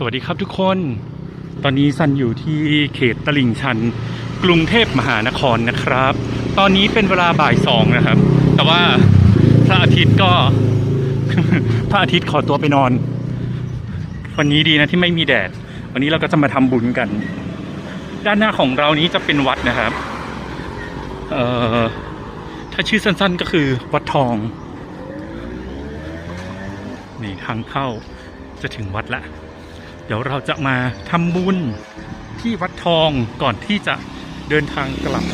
สวัสดีครับทุกคน ตอนนี้ซันอยู่ที่เขตตลิ่งชัน กรุงเทพมหานครนะครับ ตอนนี้เป็นเวลาบ่ายสองนะครับ แต่ว่าพระอาทิตย์ก็ พระอาทิตย์ขอตัวไปนอน วันนี้ดีนะที่ไม่มีแดด วันนี้เราก็จะมาทำบุญกัน ด้านหน้าของเรานี้จะเป็นวัดนะครับ เอ่อ ถ้าชื่อสั้นๆก็คือวัดทองนี่ทางเข้าจะถึงวัดละ เดี๋ยวเราจะมาทำบุญที่วัดทองก่อนที่จะเดินทางกลับ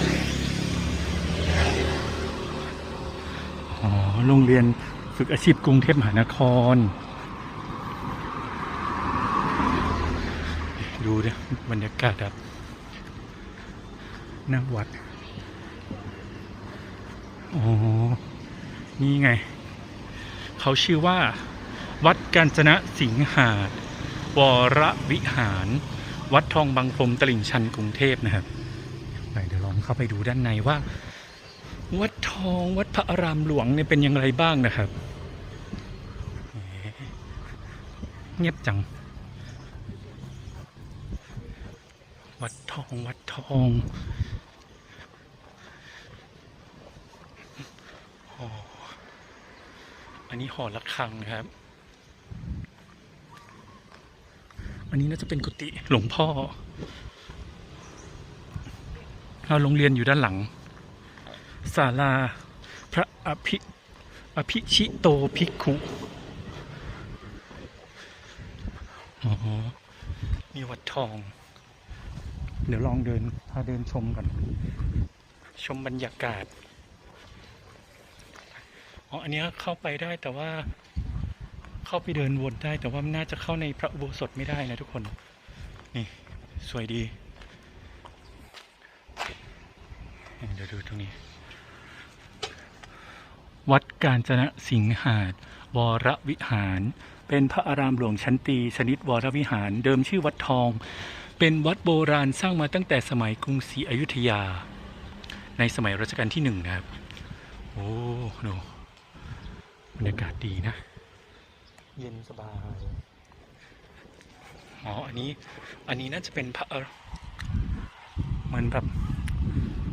อ๋อโรงเรียนฝึกอาชีพกรุงเทพมหานคร ดูดิบรรยากาศแบบหน้าวัดอ๋อนี่ไง เขาชื่อว่า วัดกาญจนะสิงหาด วรวิหาร วัดทองบางพรมตลิ่งชันกรุงเทพนะครับไปเดี๋ยวลองเข้าไปดูด้านในว่า วัดทองวัดพระอารามหลวงเนี่ยเป็นอย่างไรบ้างนะครับเอ๊ะเงียบจัง วัดทองวัดทองอ๋ออันนี้หอระฆังนะครับ อันนี้น่าจะเป็นกุฏิหลวงพ่อเราโรงเรียนอยู่ด้านหลังศาลาพระอภิอภิชิโตภิกขุอ๋อมีวัดทอง เดี๋ยวลองเดินพาเดินชมก่อน ชมบรรยากาศ อ๋อ อันนี้เข้าไปได้แต่ว่า เข้าไปเดินวนได้ แต่ว่ามันน่าจะเข้าในพระอุโบสถไม่ได้นะทุกคน นี่สวยดี เดี๋ยวดูตรงนี้ วัดกาญจนสิงหาดวรวิหาร เป็นพระอารามหลวงชั้นตี ชนิดวรวิหาร เดิมชื่อวัดทอง เป็นวัดโบราณสร้างมาตั้งแต่สมัยกรุงศรีอยุธยา ในสมัยรัชกาลที่หนึ่งนะครับ โอ้ดูบรรยากาศดีนะ เย็นสบาย อ๋อ อันนี้ อันนี้น่าจะเป็นพระเหมือนแบบ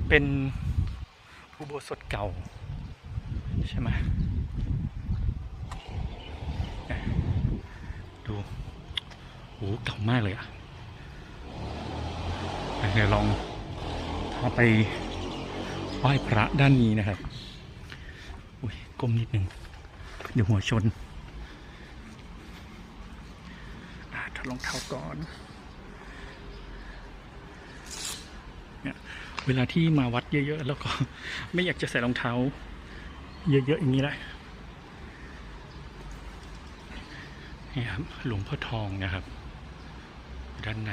เป็นอุโบสถเก่า ใช่ไหมดูโอ้เก่ามากเลยอะอะเดี๋ยวลองพาไปไหว้พระด้านนี้นะครับ อุ้ยก้มนิดนึง เดี๋ยวหัวชน อะ ถอดรองเท้าก่อนเนี่ยเวลาที่มาวัดเยอะ ๆ แล้วก็ไม่อยากจะใส่รองเท้า เยอะ ๆ อย่างนี้แหละนี่ครับหลวงพ่อทองนะครับ ด้านใน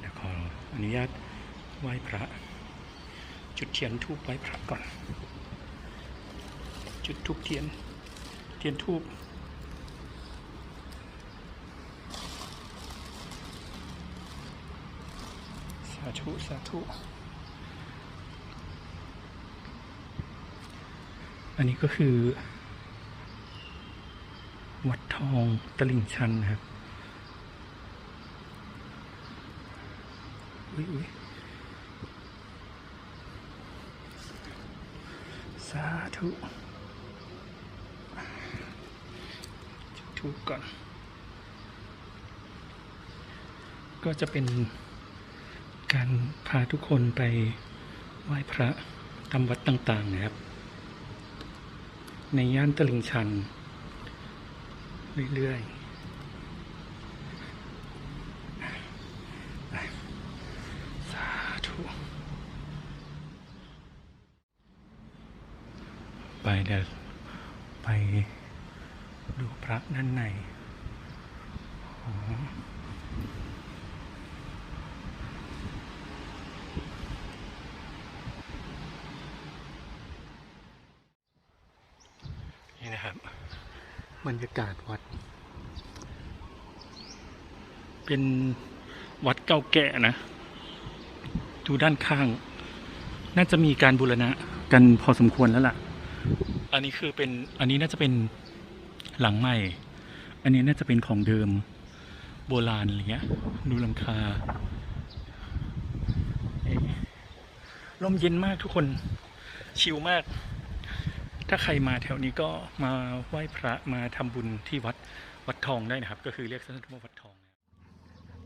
เดี๋ยวขออนุญาตไหว้พระ จุดเทียนทูบไหว้พระก่อน จุดทูบเทียน เทียนทูบ ธุ สาธุ อันนี้ก็คือ วัดทองตลิ่งชันนะครับอุ้ยอุ้ยสาธุจุดทูปก่อน ก็จะเป็น การพาทุกคนไปไหว้พระตามวัดต่าง ๆ นะครับ ในย่านตลิ่งชัน เรื่อยๆไปสาธุ ไปเดี๋ยวไปดูพระด้านในอ๋อ นี่นะครับ บรรยากาศวัด เป็นวัดเก่าแก่นะ ดูด้านข้าง น่าจะมีการบูรณะกันพอสมควรแล้วล่ะ อันนี้คือเป็น อันนี้น่าจะเป็นหลังใหม่ อันนี้น่าจะเป็นของเดิมโบราณอะไรเงี้ย ดูหลังคาลมเย็นมากทุกคน ชิลมาก ถ้าใครมาแถวนี้ก็มาไหว้พระมาทำบุญที่วัดวัดทองได้นะครับ ก็คือเรียกสั้นๆว่าวัดทอง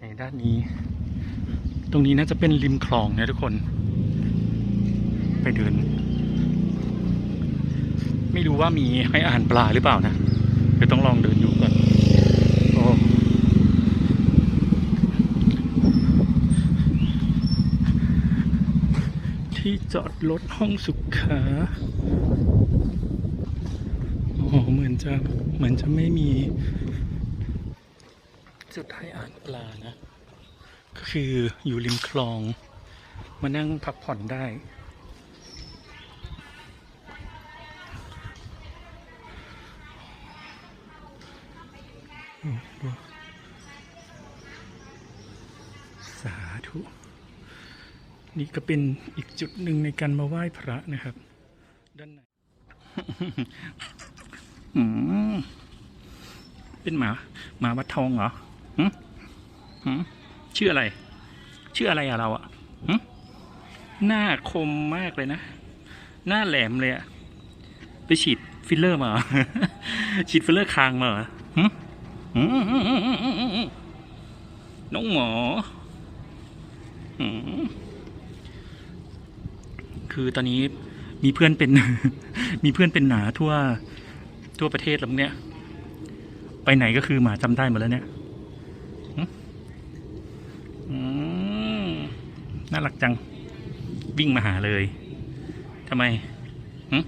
ในด้านนี้ ตรงนี้น่าจะเป็นริมคลองนะทุกคน ไปเดิน ไม่รู้ว่ามีให้อาหารปลาหรือเปล่านะเดี๋ยวต้องลองเดินดูก่อนโอ้ที่จอดรถห้องสุขา อ้โหเหมือนจะเหมือนจะไม่มี จุดให้อาหารปลานะ ก็คืออยู่ริมคลอง มานั่งพักผ่อนได้ สาธุ นี่ก็เป็นอีกจุดหนึ่งในการมาไหว้พระนะครับ ด้านใน อืมเป็นหมา หมาวัดทองเหรอหึหึชื่ออะไร ชื่ออะไรอะเราอะหึหน้าคมมากเลยนะ หน้าแหลมเลยอะไปฉีดฟิลเลอร์มา ฉีดฟิลเลอร์คางมาหืมน้องหมอ คือตอนนี้มีเพื่อนเป็น มีเพื่อนเป็นหนาทั่ว ทั่วประเทศแล้วเนี่ย ไปไหนก็คือหมาจำได้หมดแล้วเนี่ยอืมน่ารักจัง วิ่งมาหาเลยทำไมหึ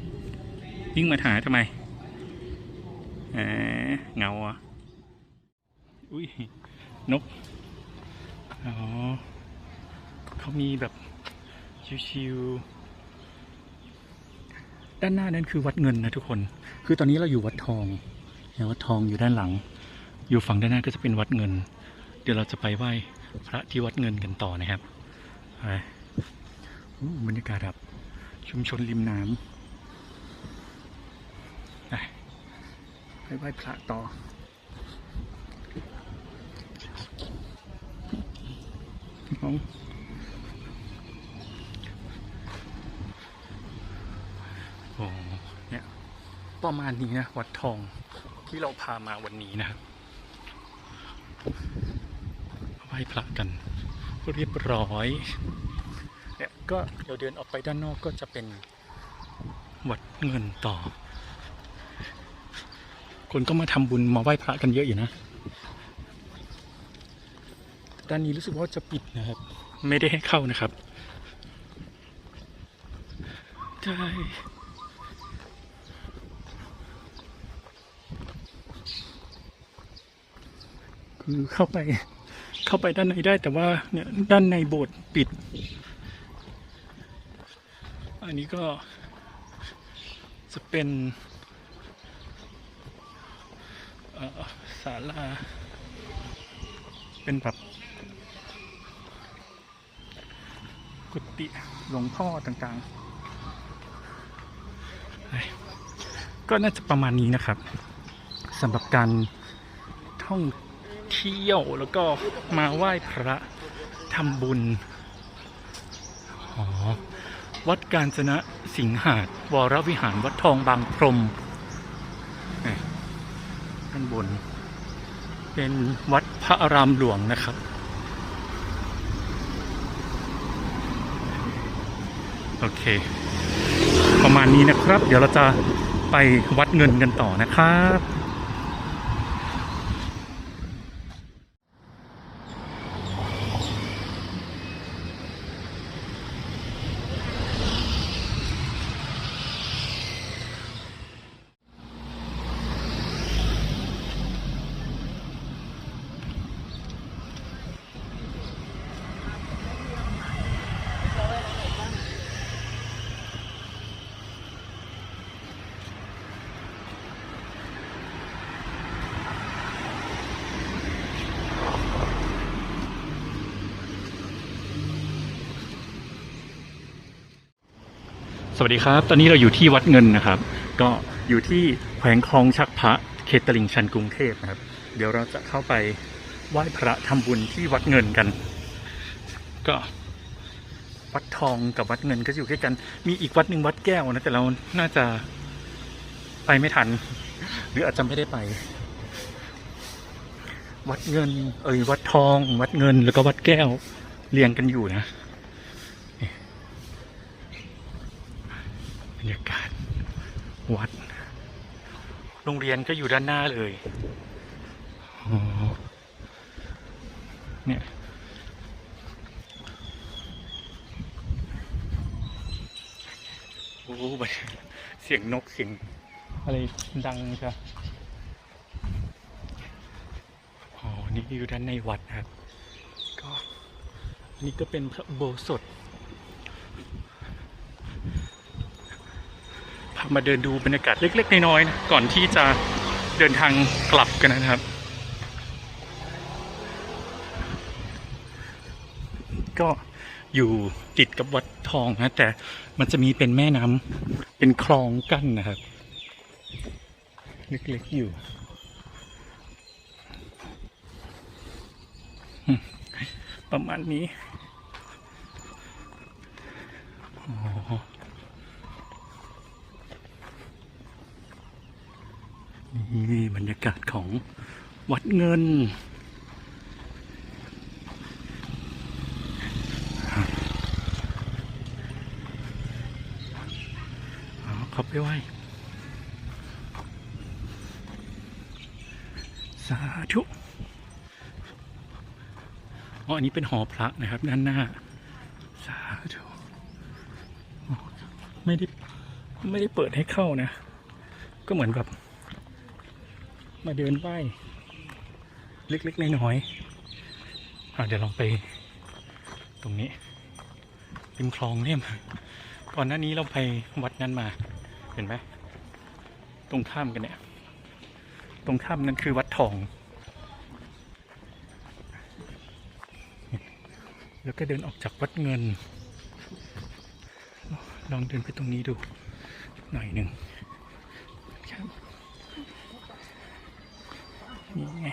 วิ่งมาหาทำไมเออเงาอะอุ้ยนก อ๋อเขามีแบบชิวๆ ด้านหน้านั้นคือวัดเงินนะทุกคน คือตอนนี้เราอยู่วัดทองเห็นวัดทองอยู่ด้านหลัง อยู่ฝั่งด้านหน้าก็จะเป็นวัดเงิน เดี๋ยวเราจะไปไหว้พระที่วัดเงินกันต่อนะครับไปบรรยากาศแบบชุมชนริมน้ำไปไปไหว้พระต่อของโอ้เนี่ย ประมาณนี้นะ วัดทองที่เราพามาวันนี้นะครับไหว้พระกัน เรียบร้อยเนี่ยก็เดี๋ยวเดินออกไปด้านนอกก็จะเป็นวัดเงินต่อ คนก็มาทำบุญมาไหว้พระกันเยอะอยู่นะ ด้านนี้รู้สึกว่าจะปิดนะครับ ไม่ได้ให้เข้านะครับใช่ คือเข้าไปเข้าไปด้านในได้แต่ว่าเนี่ยด้านในโบสถ์ปิด อันนี้ก็จะเป็นศาลา เป็นแบบกุฏิหลวงพ่อต่างๆ ก็น่าจะประมาณนี้นะครับสำหรับการท่อง เที่ยวแล้วก็มาไหว้พระทำบุญอ๋อวัดกาญจนะสิงหาดวรวิหารวัดทองบางพรมนี่ด้านบน เป็นวัดพระอารามหลวงนะครับ โอเค ประมาณนี้นะครับ เดี๋ยวเราจะไปวัดเงินกันต่อนะครับ สวัสดีครับ ตอนนี้เราอยู่ที่วัดเงินนะครับ ก็อยู่ที่แขวงคลองชักพระเขตตลิ่งชันกรุงเทพนะครับ เดี๋ยวเราจะเข้าไปไหว้พระทำบุญที่วัดเงินกัน ก็วัดทองกับวัดเงินก็อยู่ใกล้กัน มีอีกวัดหนึ่งวัดแก้วนะแต่เราน่าจะไปไม่ทัน หรืออาจจะไม่ได้ไป วัดเงิน เอ่ยวัดทอง วัดเงินแล้วก็วัดแก้วเรียงกันอยู่นะนี่บ รรยากาศวัด โรงเรียนก็อยู่ด้านหน้าเลยอ๋อเนี่ยโอ้โหเสียงนกเสียงอะไรดังใช่อ๋อนี่อยู่ด้านในวัดนะครับ ก็นี่ก็เป็นพระโบสถ์ พามาเดินดูบรรยากาศเล็ก ๆ น้อยๆนะก่อนที่จะเดินทางกลับกันนะครับ ก็อยู่ติดกับวัดทองนะแต่มันจะมีเป็นแม่น้ำเป็นคลองกั้นนะครับเล็กๆอยู่ประมาณนี้อ๋อ นี่บรรยากาศของวัดเงินอ๋อเขาไปไหว้สาธุอ๋ออันนี้เป็นหอพระนะครับ ด้านหน้า สาธุไม่ได้ ไม่ได้เปิดให้เข้านะ ก็เหมือนแบบ มาเดินไหว้เล็กๆน้อยๆเดี๋ยวลองไป ตรงนี้ริมคลองเนี่ยก่อนหน้านี้เราไปวัดนั้นมา เห็นไหมตรงข้ามกันเนี่ย ตรงข้ามนั้นคือวัดทอง แล้วก็เดินออกจากวัดเงิน ลองเดินไปตรงนี้ดูหน่อยหนึ่งครับนี่ไง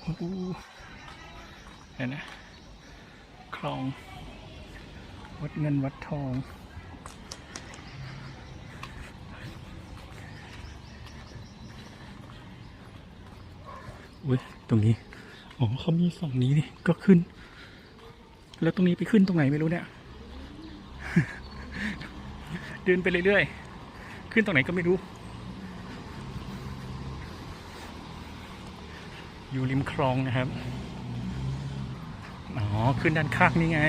โอ้โห เห็นนะ คลอง วัดเงินวัดทองอุ้ยตรงนี้ อ๋อเขามีฝั่งนี้นี่ก็ขึ้น แล้วตรงนี้ไปขึ้นตรงไหนไม่รู้เนี่ย เดินไปเรื่อยๆ ขึ้นตรงไหนก็ไม่รู้ อยู่ริมคลองนะครับ อ๋อ ขึ้นด้านข้างนี่ไง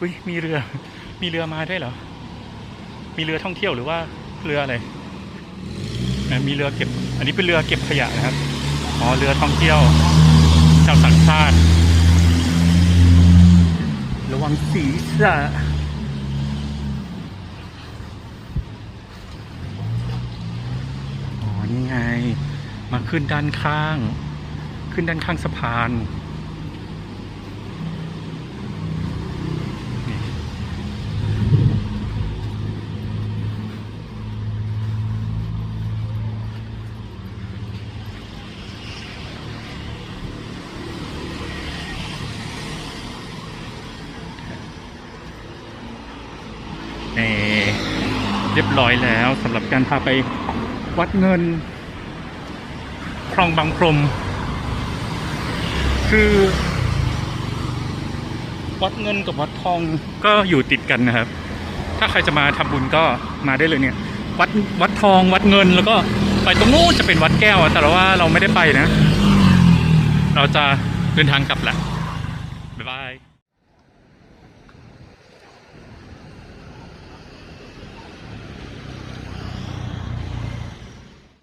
อุ้ยมีเรือ มีเรือมาได้วยเหรอ มีเรือท่องเที่ยวหรือว่าเรืออะไรอะมีเรือเก็บ อันนี้เป็นเรือเก็บขยะนะครับ อ๋อ เรือท่องเที่ยวชาวสัญชาติ ระวังศีรษะอ๋อ นี่ไง มาขึ้นด้านข้าง ขึ้นด้านข้างสะพานเอ่อเรียบร้อยแล้วสำหรับการพาไปวัดเงินคลองบางพรม คือวัดเงินกับวัดทองก็อยู่ติดกันนะครับ ถ้าใครจะมาทำบุญก็มาได้เลยเนี่ย วัดวัดทองวัดเงินแล้วก็ไปตรงนู้นจะเป็นวัดแก้ว แต่ว่าเราไม่ได้ไปนะ เราจะเดินทางกลับแหละบ๊ายบาย